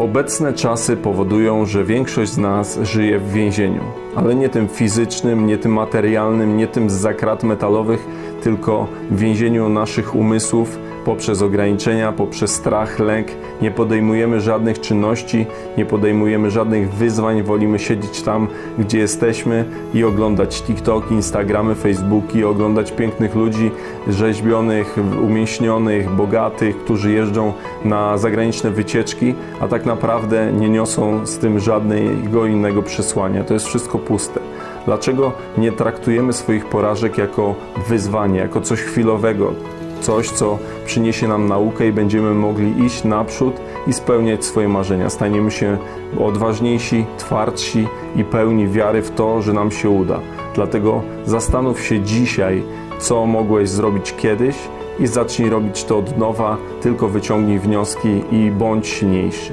Obecne czasy powodują, że większość z nas żyje w więzieniu, ale nie tym fizycznym, nie tym materialnym, nie tym z zakrat metalowych, tylko w więzieniu naszych umysłów poprzez ograniczenia, poprzez strach, lęk. Nie podejmujemy żadnych czynności, nie podejmujemy żadnych wyzwań, wolimy siedzieć tam, gdzie jesteśmy i oglądać TikTok, Instagramy, Facebooki, oglądać pięknych ludzi rzeźbionych, umięśnionych, bogatych, którzy jeżdżą na zagraniczne wycieczki, a tak naprawdę nie niosą z tym żadnego innego przesłania. To jest wszystko puste. Dlaczego nie traktujemy swoich porażek jako wyzwanie, jako coś chwilowego, coś, co przyniesie nam naukę i będziemy mogli iść naprzód i spełniać swoje marzenia. Staniemy się odważniejsi, twardsi i pełni wiary w to, że nam się uda. Dlatego zastanów się dzisiaj, co mogłeś zrobić kiedyś i zacznij robić to od nowa, tylko wyciągnij wnioski i bądź silniejszy.